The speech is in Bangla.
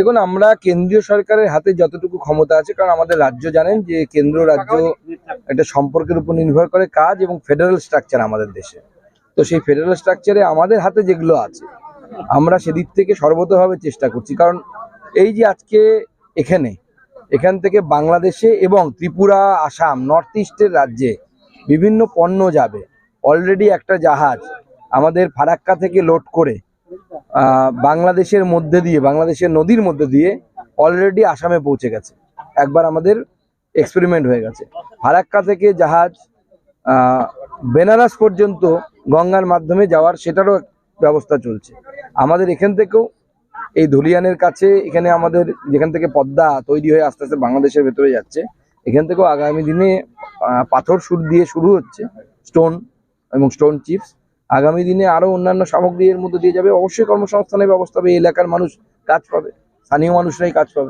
দেখুন, আমরা কেন্দ্রীয় সরকারের হাতে যতটুকু ক্ষমতা আছে, কারণ আমাদের রাজ্য জানেন যে কেন্দ্র রাজ্য একটা সম্পর্কের উপর নির্ভর করে কাজ এবং ফেডারেল স্ট্রাকচার আমাদের দেশে। তো সেই ফেডারেল স্ট্রাকচারে আমাদের হাতে যেগুলো আছে, আমরা সেদিক থেকে সর্বতভাবে চেষ্টা করছি। কারণ এই যে আজকে এখানে, এখান থেকে বাংলাদেশে এবং ত্রিপুরা, আসাম নর্থ ইস্টের রাজ্যে বিভিন্ন পণ্য যাবে। অলরেডি একটা জাহাজ আমাদের ফারাক্কা থেকে লোড করে বাংলাদেশের মধ্যে দিয়ে, বাংলাদেশের নদীর মধ্যে দিয়ে অলরেডি আসামে পৌঁছে গেছে। একবার আমাদের এক্সপেরিমেন্ট হয়ে গেছে। ফারাক্কা থেকে জাহাজ বেনারস পর্যন্ত গঙ্গার মাধ্যমে যাওয়ার সেটারও ব্যবস্থা চলছে। আমাদের এখান থেকেও এই ধুলিয়ানের কাছে, এখানে আমাদের যেখান থেকে পদ্মা তৈরি হয়ে আস্তে আস্তে বাংলাদেশের ভেতরে যাচ্ছে, এখান থেকেও আগামী দিনে পাথর সুর দিয়ে শুরু হচ্ছে স্টোন এবং স্টোন চিপস আগামী দিনে আরও অন্যান্য সামগ্রী এর মধ্যে দিয়ে যাবে। অবশ্যই কর্মসংস্থানের ব্যবস্থা হবে এলাকার মানুষ কাজ পাবে, স্থানীয় মানুষরাই কাজ পাবে।